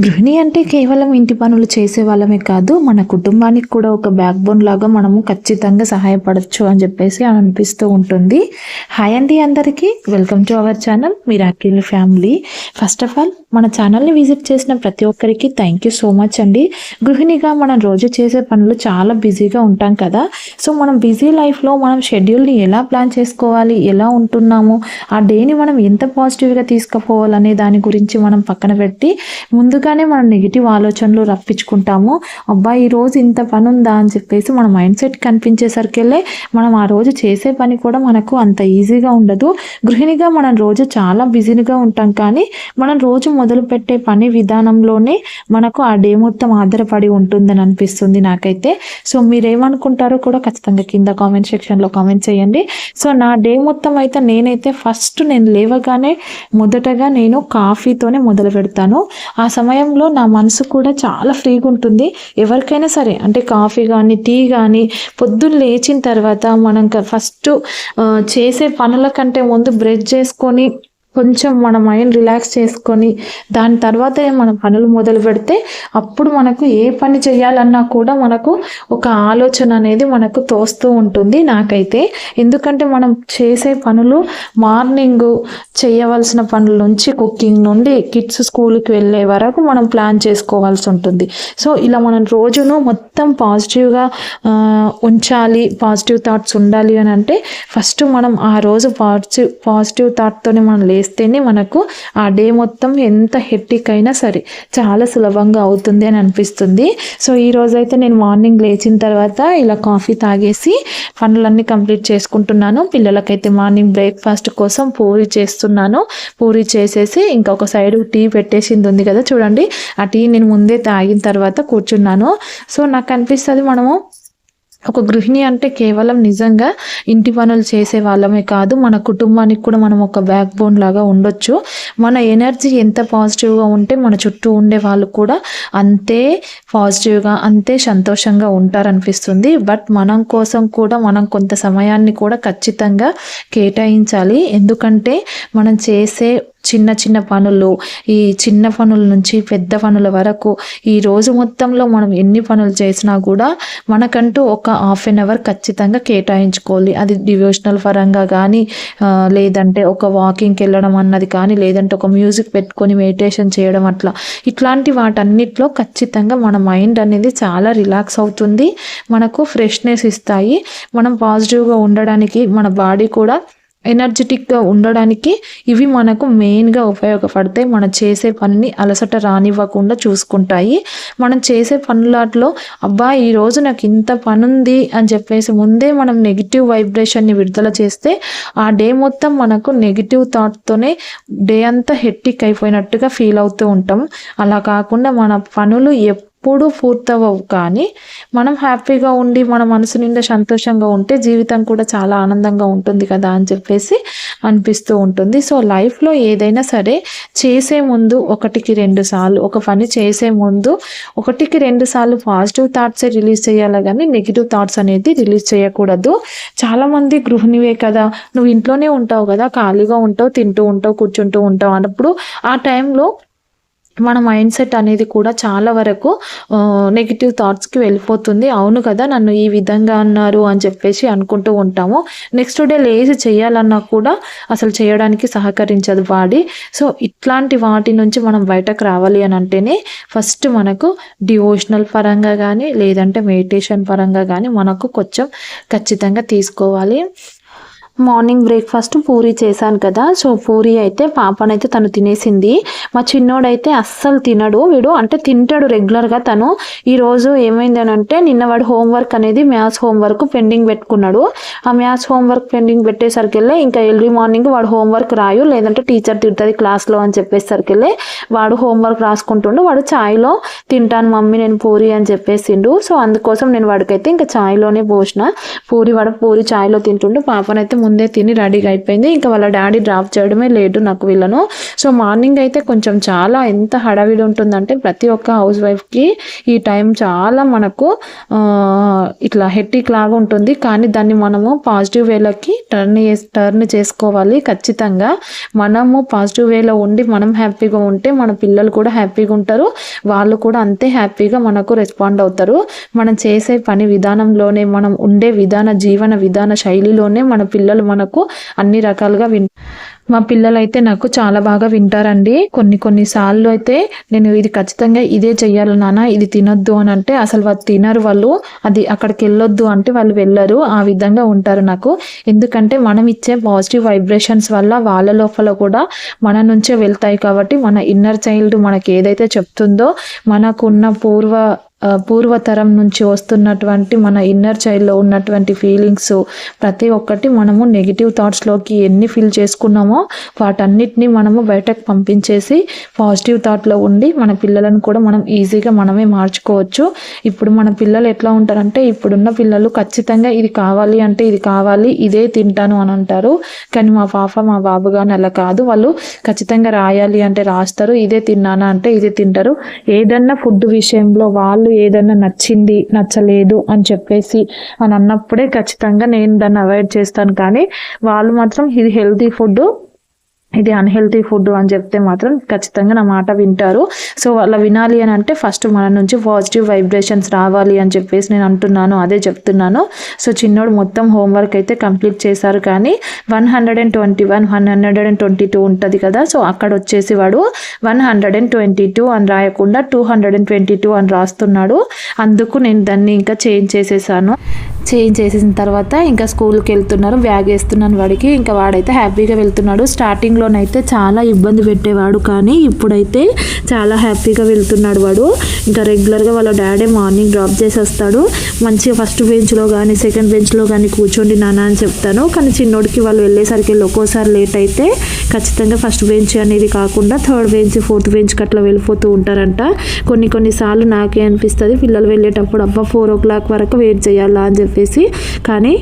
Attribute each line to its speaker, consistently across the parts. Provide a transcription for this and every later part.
Speaker 1: గృహిణి అంటే కేవలం ఇంటి పనులు చేసే వాళ్ళమే కాదు మన కుటుంబానికి కూడా ఒక బ్యాక్ బోన్ లాగా మనము ఖచ్చితంగా సహాయపడచ్చు అని చెప్పేసి అనిపిస్తూ ఉంటుంది. హాయ్ అండి అందరికీ. Welcome to our channel miracle family first of all మన ఛానల్ని విజిట్ చేసిన ప్రతి ఒక్కరికి థ్యాంక్ యూ సో మచ్ అండి. గృహిణిగా మనం రోజు చేసే పనులు చాలా బిజీగా ఉంటాం కదా. సో మనం బిజీ లైఫ్లో మనం షెడ్యూల్ని ఎలా ప్లాన్ చేసుకోవాలి? ఎలా ఉంటున్నాము? ఆ డేని మనం ఎంత పాజిటివ్గా తీసుకుపోవాలనే దాని గురించి మనం పక్కన పెట్టి ముందుగానే మనం నెగిటివ్ ఆలోచనలు రప్పించుకుంటాము. అబ్బా ఈ రోజు ఇంత పని ఉందా అని చెప్పేసి మన మైండ్ సెట్ కనిపించేసరికెళ్ళే మనం ఆ రోజు చేసే పని కూడా మనకు అంత ఈజీగా ఉండదు. గృహిణిగా మనం రోజు చాలా బిజీగా ఉంటాం కానీ మనం రోజు మొదలు పెట్టే పని విధానంలోనే మనకు ఆ డే మొత్తం ఆధారపడి ఉంటుందని అనిపిస్తుంది నాకైతే. సో మీరేమనుకుంటారో కూడా ఖచ్చితంగా కింద కామెంట్ సెక్షన్లో కామెంట్ చేయండి. సో నా డే మొత్తం అయితే నేనైతే ఫస్ట్ నేను లేవగానే మొదటగా నేను కాఫీతోనే మొదలు పెడతాను. ఆ సమయంలో నా మనసు కూడా చాలా ఫ్రీగా ఉంటుంది. ఎవరికైనా సరే అంటే కాఫీ కానీ టీ కానీ పొద్దున్న లేచిన తర్వాత మనం ఫస్ట్ చేసే పనుల కంటే ముందు బ్రష్ చేసుకొని కొంచెం మన మైండ్ రిలాక్స్ చేసుకొని దాని తర్వాతే మనం పనులు మొదలు పెడితే అప్పుడు మనకు ఏ పని చేయాలన్నా కూడా మనకు ఒక ఆలోచన అనేది మనకు తోస్తూ ఉంటుంది నాకైతే. ఎందుకంటే మనం చేసే పనులు మార్నింగ్ చేయవలసిన పనుల నుంచి కుకింగ్ నుండి కిడ్స్ స్కూల్కి వెళ్ళే వరకు మనం ప్లాన్ చేసుకోవాల్సి ఉంటుంది. సో ఇలా మనం రోజును మొత్తం పాజిటివ్గా ఉంచాలి పాజిటివ్ థాట్స్ ఉండాలి అని అంటే ఫస్ట్ మనం ఆ రోజు పాజిటివ్ పాజిటివ్ థాట్తోనే మనం చేస్తేనే మనకు ఆ డే మొత్తం ఎంత హెట్టిక్ అయినా సరే చాలా సులభంగా అవుతుంది అని అనిపిస్తుంది. సో ఈ రోజైతే నేను మార్నింగ్ లేచిన తర్వాత ఇలా కాఫీ తాగేసి పనులన్నీ కంప్లీట్ చేసుకుంటున్నాను. పిల్లలకైతే మార్నింగ్ బ్రేక్ఫాస్ట్ కోసం పూరి చేస్తున్నాను. పూరి చేసేసి ఇంకొక సైడ్ టీ పెట్టేసింది ఉంది కదా చూడండి. ఆ టీ నేను ముందే తాగిన తర్వాత కూర్చున్నాను. సో నాకు అనిపిస్తుంది మనము ఒక గృహిణి అంటే కేవలం నిజంగా ఇంటి పనులు చేసే వాళ్ళమే కాదు మన కుటుంబానికి కూడా మనం ఒక బ్యాక్ బోన్ లాగా ఉండొచ్చు. మన ఎనర్జీ ఎంత పాజిటివ్గా ఉంటే మన చుట్టూ ఉండే వాళ్ళు కూడా అంతే పాజిటివ్గా అంతే సంతోషంగా ఉంటారనిపిస్తుంది. బట్ మనం కోసం కూడా మనం కొంత సమయాన్ని కూడా ఖచ్చితంగా కేటాయించాలి. ఎందుకంటే మనం చేసే చిన్న చిన్న పనులు ఈ చిన్న పనుల నుంచి పెద్ద పనుల వరకు ఈ రోజు మొత్తంలో మనం ఎన్ని పనులు చేసినా కూడా మనకంటూ ఒక హాఫ్ అన్ అవర్ ఖచ్చితంగా కేటాయించుకోవాలి. అది డివోషనల్ పరంగా కానీ లేదంటే ఒక వాకింగ్కి వెళ్ళడం అన్నది కానీ లేదంటే ఒక మ్యూజిక్ పెట్టుకొని మెడిటేషన్ చేయడం అట్లా. ఇట్లాంటి వాటన్నిటిలో ఖచ్చితంగా మన మైండ్ అనేది చాలా రిలాక్స్ అవుతుంది. మనకు ఫ్రెష్నెస్ ఇస్తాయి. మనం పాజిటివ్గా ఉండడానికి మన బాడీ కూడా ఎనర్జెటిక్గా ఉండడానికి ఇవి మనకు మెయిన్గా ఉపయోగపడతాయి. మనం చేసే పనిని అలసట రానివ్వకుండా చూసుకుంటాయి. మనం చేసే పనులాట్లో అబ్బా ఈరోజు నాకు ఇంత పని ఉంది అని చెప్పేసి ముందే మనం నెగిటివ్ వైబ్రేషన్ని విడుదల చేస్తే ఆ డే మొత్తం మనకు నెగిటివ్ థాట్తోనే డే అంతా హెట్టిక్ అయిపోయినట్టుగా ఫీల్ అవుతూ ఉంటాం. అలా కాకుండా మన పనులు ఎప్పుడు ఎప్పుడూ పూర్తవవు కానీ మనం హ్యాపీగా ఉండి మన మనసు నిండా సంతోషంగా ఉంటే జీవితం కూడా చాలా ఆనందంగా ఉంటుంది కదా అని చెప్పేసి అనిపిస్తూ ఉంటుంది. సో లైఫ్లో ఏదైనా సరే చేసే ముందు ఒకటికి రెండు సార్లు ఒక పని చేసే ముందు ఒకటికి రెండు సార్లు పాజిటివ్ థాట్సే రిలీజ్ చేయాలి కానీ నెగిటివ్ థాట్స్ అనేది రిలీజ్ చేయకూడదు. చాలామంది గృహిణివే కదా నువ్వు ఇంట్లోనే ఉంటావు కదా ఖాళీగా ఉంటావు తింటూ ఉంటావు కూర్చుంటూ ఉంటావు అన్నప్పుడు ఆ టైంలో మన మైండ్ సెట్ అనేది కూడా చాలా వరకు నెగిటివ్ థాట్స్కి వెళ్ళిపోతుంది. అవును కదా నన్ను ఈ విధంగా అన్నారు అని చెప్పేసి అనుకుంటూ ఉంటాము. నెక్స్ట్ డే లేచి చేయాలన్నా కూడా అసలు చేయడానికి సహకరించదు బాడీ సో ఇట్లాంటి వాటి నుంచి మనం బయటకు రావాలి అని అంటేనే ఫస్ట్ మనకు డివోషనల్ పరంగా కానీ లేదంటే మెడిటేషన్ పరంగా కానీ మనకు కొంచెం ఖచ్చితంగా తీసుకోవాలి. మార్నింగ్ బ్రేక్ఫాస్ట్ పూరి చేశాను కదా. సో పూరి అయితే పాపనైతే తను తినేసింది. మా చిన్నోడైతే అస్సలు తినడు. వీడు అంటే తింటాడు రెగ్యులర్గా తను. ఈరోజు ఏమైంది అని అంటే నిన్న వాడు హోంవర్క్ అనేది మ్యాథ్స్ హోంవర్క్ పెండింగ్ పెట్టుకున్నాడు. ఆ మ్యాథ్స్ హోంవర్క్ పెండింగ్ పెట్టేసరికి వెళ్ళి ఇంకా ఎర్లీ మార్నింగ్ వాడు హోంవర్క్ రాయు లేదంటే టీచర్ తిడుతుంది క్లాస్లో అని చెప్పేసరికి వెళ్ళి వాడు హోంవర్క్ రాసుకుంటుండు. వాడు ఛాయ్లో తింటాను మమ్మీ నేను పూరి అని చెప్పేసిండు. సో అందుకోసం నేను వాడికైతే ఇంకా ఛాయ్లోనే పోసిన. పూరి వాడు పూరి ఛాయ్లో తింటుండు. పాపనైతే ముందే తిని రెడీగా అయిపోయింది. ఇంకా వాళ్ళ డాడీ డ్రాప్ చేయడమే లేటు నాకు వీళ్ళను. సో మార్నింగ్ అయితే కొంచెం చాలా ఎంత హడావిడి ఉంటుందంటే ప్రతి ఒక్క హౌస్ వైఫ్కి ఈ టైం చాలా మనకు ఇట్లా హెట్టిక్ లాగా ఉంటుంది. కానీ దాన్ని మనము పాజిటివ్ వేలోకి టర్న్ టర్న్ చేసుకోవాలి ఖచ్చితంగా. మనము పాజిటివ్ వేలో ఉండి మనం హ్యాపీగా ఉంటే మన పిల్లలు కూడా హ్యాపీగా ఉంటారు. వాళ్ళు కూడా అంతే హ్యాపీగా మనకు రెస్పాండ్ అవుతారు. మనం చేసే పని విధానంలోనే మనం ఉండే విధాన జీవన విధాన శైలిలోనే మన పిల్లలు మనకు అన్ని రకాలుగా విన్ మా పిల్లలు అయితే నాకు చాలా బాగా వింటారండి. కొన్ని కొన్ని సార్లు అయితే నేను ఇది ఖచ్చితంగా ఇదే చెయ్యాలి నాన్న ఇది తినొద్దు అని అంటే అసలు వాళ్ళు తినరు వాళ్ళు. అది అక్కడికి వెళ్ళొద్దు అంటే వాళ్ళు వెళ్ళరు. ఆ విధంగా ఉంటారు నాకు. ఎందుకంటే మనం ఇచ్చే పాజిటివ్ వైబ్రేషన్స్ వల్ల వాళ్ళ లోపల కూడా మన నుంచే వెళ్తాయి కాబట్టి మన ఇన్నర్ చైల్డ్ మనకి ఏదైతే చెప్తుందో మనకున్న పూర్వ పూర్వతరం నుంచి వస్తున్నటువంటి మన ఇన్నర్ చైల్డ్లో ఉన్నటువంటి ఫీలింగ్స్ ప్రతి ఒక్కటి మనము నెగిటివ్ థాట్స్లోకి ఎన్ని ఫీల్ చేసుకున్నామో వాటన్నిటిని మనము బయటకు పంపించేసి పాజిటివ్ థాట్లో ఉండి మన పిల్లలను కూడా మనం ఈజీగా మనమే మార్చుకోవచ్చు. ఇప్పుడు మన పిల్లలు ఎట్లా ఉంటారంటే ఇప్పుడున్న పిల్లలు ఖచ్చితంగా ఇది కావాలి అంటే ఇది కావాలి ఇదే తింటాను అని అంటారు. కానీ మా పాప మా బాబు కానీ అలా కాదు. వాళ్ళు ఖచ్చితంగా రాయాలి అంటే రాస్తారు ఇదే తిన్నానా అంటే ఇదే తింటారు. ఏదన్నా ఫుడ్ విషయంలో వాళ్ళు ఏదన్నా నచ్చింది నచ్చలేదు అని చెప్పేసి అని అన్నప్పుడే ఖచ్చితంగా నేను దాన్ని అవాయిడ్ చేస్తాను. కానీ వాళ్ళు మాత్రం ఇది హెల్తీ ఫుడ్ ఇది అన్హెల్తీ ఫుడ్ అని చెప్తే మాత్రం ఖచ్చితంగా నా మాట వింటారు. సో అలా వినాలి అని అంటే ఫస్ట్ మన నుంచి పాజిటివ్ వైబ్రేషన్స్ రావాలి అని చెప్పేసి నేను అంటున్నాను అదే చెప్తున్నాను. సో చిన్నోడు మొత్తం హోంవర్క్ అయితే కంప్లీట్ చేశారు కానీ one hundred and twenty one one hundred and twenty two ఉంటుంది కదా. సో అక్కడ వచ్చేసి వాడు one hundred and twenty two అని రాయకుండా two hundred and twenty two అని రాస్తున్నాడు. అందుకు నేను దాన్ని ఇంకా చేంజ్ చేసేసాను. చేంజ్ చేసేసిన తర్వాత ఇంకా స్కూల్కి వెళ్తున్నారు బ్యాగ్ వేస్తున్నాను వాడికి. ఇంకా వాడైతే హ్యాపీగా వెళ్తున్నాడు. స్టార్టింగ్లో స్టార్టింగ్లోనైతే చాలా ఇబ్బంది పెట్టేవాడు కానీ ఇప్పుడైతే చాలా హ్యాపీగా వెళ్తున్నాడు వాడు. ఇంకా రెగ్యులర్గా వాళ్ళ డాడీ మార్నింగ్ డ్రాప్ చేసి వస్తాడు మంచిగా ఫస్ట్ బెంచ్లో కానీ సెకండ్ బెంచ్లో కానీ కూర్చోండి నాన్న అని చెప్తాను. కానీ చిన్నోడికి వాళ్ళు వెళ్ళేసరికి ఒక్కోసారి లేట్ అయితే ఖచ్చితంగా ఫస్ట్ బెంచ్ అనేది కాకుండా థర్డ్ బెంచ్ ఫోర్త్ బెంచ్కి అట్లా వెళ్ళిపోతూ ఉంటారంట. కొన్ని కొన్నిసార్లు నాకే అనిపిస్తుంది పిల్లలు వెళ్ళేటప్పుడు అబ్బా ఫోర్ ఓ క్లాక్ వరకు వెయిట్ చేయాలా అని చెప్పేసి. కానీ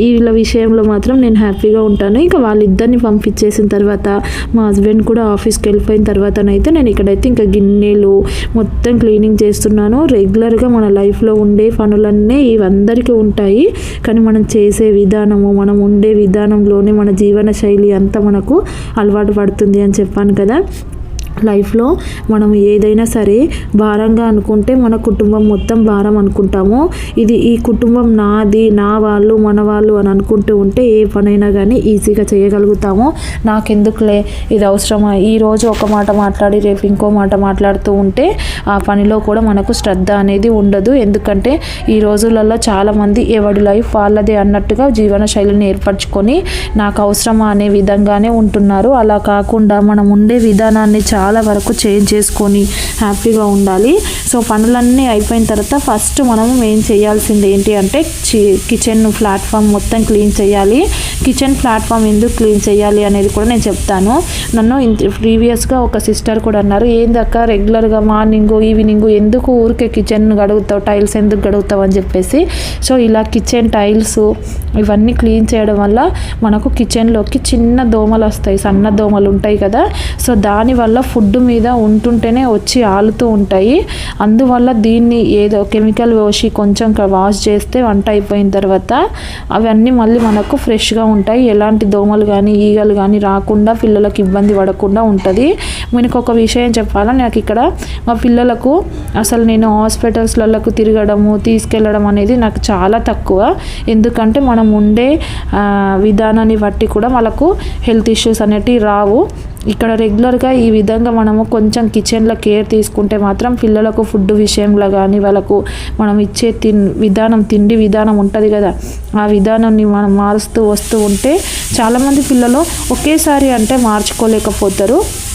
Speaker 1: వీళ్ళ విషయంలో మాత్రం నేను హ్యాపీగా ఉంటాను. ఇంకా వాళ్ళిద్దరిని పంపించేసిన తర్వాత తర్వాత మా హస్బెండ్ కూడా ఆఫీస్కి వెళ్ళిపోయిన తర్వాతనైతే నేను ఇక్కడైతే ఇంకా గిన్నెలు మొత్తం క్లీనింగ్ చేస్తున్నాను. రెగ్యులర్గా మన లైఫ్లో ఉండే పనులన్నీ ఇవందరికీ ఉంటాయి. కానీ మనం చేసే విధానము మనం ఉండే విధానంలోనే మన జీవన శైలి అంతా మనకు అలవాటు పడుతుంది అని చెప్పాను కదా. లైఫ్లో మనం ఏదైనా సరే భారంగా అనుకుంటే మన కుటుంబం మొత్తం భారం అనుకుంటాము. ఇది ఈ కుటుంబం నాది నా వాళ్ళు మన వాళ్ళు అని అనుకుంటూ ఉంటే ఏ పనైనా కానీ ఈజీగా చేయగలుగుతాము. నాకెందుకులే ఇది అవసరమా? ఈరోజు ఒక మాట మాట్లాడి రేపు ఇంకో మాట మాట్లాడుతూ ఉంటే ఆ పనిలో కూడా మనకు శ్రద్ధ అనేది ఉండదు. ఎందుకంటే ఈ రోజులలో చాలామంది ఎవడి లైఫ్ వాళ్ళదే అన్నట్టుగా జీవన శైలిని ఏర్పరచుకొని నాకు అవసరమా అనే విధంగానే ఉంటున్నారు. అలా కాకుండా మనం ఉండే విధానాన్ని చాలా చాలా వరకు చేంజ్ చేసుకొని హ్యాపీగా ఉండాలి. సో పనులన్నీ అయిపోయిన తర్వాత ఫస్ట్ మనం ఏం చేయాల్సింది ఏంటి అంటే కిచెన్ ప్లాట్ఫామ్ మొత్తం క్లీన్ చేయాలి. కిచెన్ ప్లాట్ఫామ్ ఎందుకు క్లీన్ చేయాలి అనేది కూడా నేను చెప్తాను. నన్ను ప్రీవియస్గా ఒక సిస్టర్ కూడా అన్నారు ఏందక్క రెగ్యులర్గా మార్నింగ్ ఈవినింగ్ ఎందుకు ఊరికే కిచెన్ గడుగుతావు టైల్స్ ఎందుకు గడుగుతావు? అని చెప్పేసి. సో ఇలా కిచెన్ టైల్స్ ఇవన్నీ క్లీన్ చేయడం వల్ల మనకు కిచెన్లోకి చిన్న దోమలు వస్తాయి సన్న దోమలు ఉంటాయి కదా. సో దానివల్ల ఫుడ్ మీద ఉంటుంటేనే వచ్చి ఆలుతూ ఉంటాయి. అందువల్ల దీన్ని ఏదో కెమికల్ పోసి కొంచెం వాష్ చేస్తే వంట అయిపోయిన తర్వాత అవన్నీ మళ్ళీ మనకు ఫ్రెష్గా ఉంటాయి. ఎలాంటి దోమలు కానీ ఈగలు కానీ రాకుండా పిల్లలకు ఇబ్బంది పడకుండా ఉంటుంది. మీకు ఒక విషయం చెప్పాలా? నాకు ఇక్కడ మా పిల్లలకు అసలు నేను హాస్పిటల్స్లకు తిరగడము తీసుకెళ్ళడం అనేది నాకు చాలా తక్కువ. ఎందుకంటే మనం ఉండే విధానాన్ని బట్టి కూడా వాళ్ళకు హెల్త్ ఇష్యూస్ అనేటివి రావు. ఇక్కడ రెగ్యులర్గా ఈ విధంగా మనము కొంచెం కిచెన్లో కేర్ తీసుకుంటే మాత్రం పిల్లలకు ఫుడ్ విషయంలో కానీ వాళ్ళకు మనం ఇచ్చే తిన్ విధానం తిండి విధానం ఉంటుంది కదా. ఆ విధానాన్ని మనం మారుస్తూ వస్తూ ఉంటే చాలామంది పిల్లలు ఒకేసారి అంటే మార్చుకోలేకపోతారు.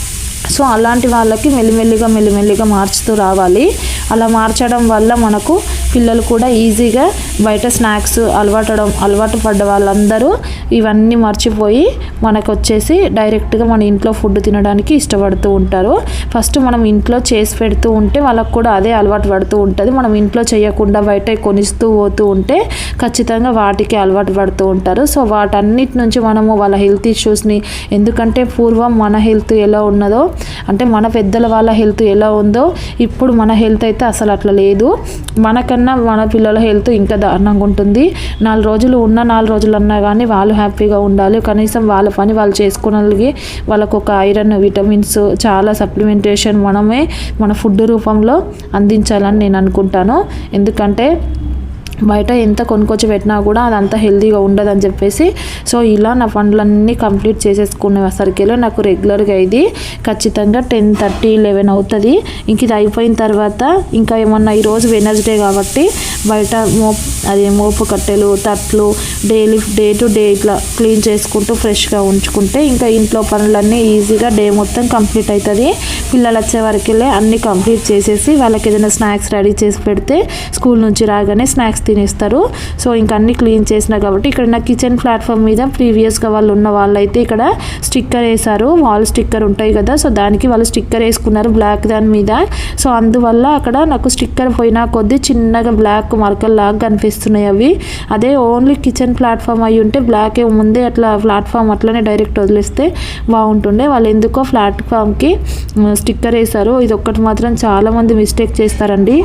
Speaker 1: సో అలాంటి వాళ్ళకి మెల్లిమెల్లిగా మెల్లిమెల్లిగా మార్చుతూ రావాలి. అలా మార్చడం వల్ల మనకు పిల్లలు కూడా ఈజీగా బయట స్నాక్స్ అలవాటడం అలవాటు పడ్డ వాళ్ళందరూ ఇవన్నీ మర్చిపోయి మనకు వచ్చేసి డైరెక్ట్గా మన ఇంట్లో ఫుడ్ తినడానికి ఇష్టపడుతూ ఉంటారు. ఫస్ట్ మనం ఇంట్లో చేసి పెడుతూ ఉంటే వాళ్ళకు కూడా అదే అలవాటు పడుతూ ఉంటుంది. మనం ఇంట్లో చేయకుండా బయట కొనిస్తూ పోతూ ఉంటే ఖచ్చితంగా వాటికి అలవాటు పడుతూ ఉంటారు. సో వాటన్నిటి నుంచి మనము వాళ్ళ హెల్త్ ఇష్యూస్ని ఎందుకంటే పూర్వం మన హెల్త్ ఎలా ఉన్నదో అంటే మన పెద్దల వాళ్ళ హెల్త్ ఎలా ఉందో ఇప్పుడు మన హెల్త్ అయితే అసలు అట్లా లేదు. మనకన్నా మన పిల్లల హెల్త్ ఇంకా దారుణంగా ఉంటుంది. నాలుగు రోజులు ఉన్న నాలుగు రోజులు అన్నా కానీ వాళ్ళు హ్యాపీగా ఉండాలి. కనీసం వాళ్ళ పని వాళ్ళు చేసుకోగలిగి వాళ్ళకు ఒక ఐరన్ విటమిన్స్ చాలా సప్లిమెంటేషన్ మనమే మన ఫుడ్ రూపంలో అందించాలని నేను అనుకుంటాను. ఎందుకంటే బయట ఎంత కొనుక్కొచ్చి పెట్టినా కూడా అదంతా హెల్తీగా ఉండదని చెప్పేసి సో ఇలా నా పనులన్నీ కంప్లీట్ చేసేసుకునే నాకు రెగ్యులర్గా ఇది ఖచ్చితంగా టెన్ థర్టీ లెవెన్ అవుతుంది. ఇంక ఇది అయిపోయిన తర్వాత ఇంకా ఏమన్నా ఈరోజు వెనస్డే కాబట్టి బయట మో అదే మోపు కట్టెలు తట్లు డైలీ డే టు డే ఇట్లా క్లీన్ చేసుకుంటూ ఫ్రెష్గా ఉంచుకుంటే ఇంకా ఇంట్లో పనులన్నీ ఈజీగా డే మొత్తం కంప్లీట్ అవుతుంది పిల్లలు వచ్చే వరకెళ్ళే అన్నీ కంప్లీట్ చేసేసి వాళ్ళకి ఏదైనా స్నాక్స్ రెడీ చేసి పెడితే స్కూల్ నుంచి రాగానే స్నాక్స్ తినేస్తారు. సో ఇంకా అన్ని క్లీన్ చేసిన కాబట్టి ఇక్కడ నా కిచెన్ ప్లాట్ఫామ్ మీద ప్రీవియస్గా వాళ్ళు ఉన్న వాళ్ళైతే ఇక్కడ స్టిక్కర్ వేశారు. వాల్ స్టిక్కర్ ఉంటాయి కదా సో దానికి వాళ్ళు స్టిక్కర్ వేసుకున్నారు బ్లాక్ దాని మీద. సో అందువల్ల అక్కడ నాకు స్టిక్కర్ పోయినా కొద్దీ చిన్నగా బ్లాక్ మరకలు లాగా కనిపిస్తున్నాయి అవి. అదే ఓన్లీ కిచెన్ ప్లాట్ఫామ్ అయి ఉంటే బ్లాక్ ముందే అట్లా ప్లాట్ఫామ్ అట్లనే డైరెక్ట్ వదిలేస్తే బాగుంటుండే. వాళ్ళు ఎందుకో ప్లాట్ఫామ్కి స్టిక్కర్ వేశారు. ఇది ఒక్కటి మాత్రం చాలామంది మిస్టేక్ చేస్తారండి.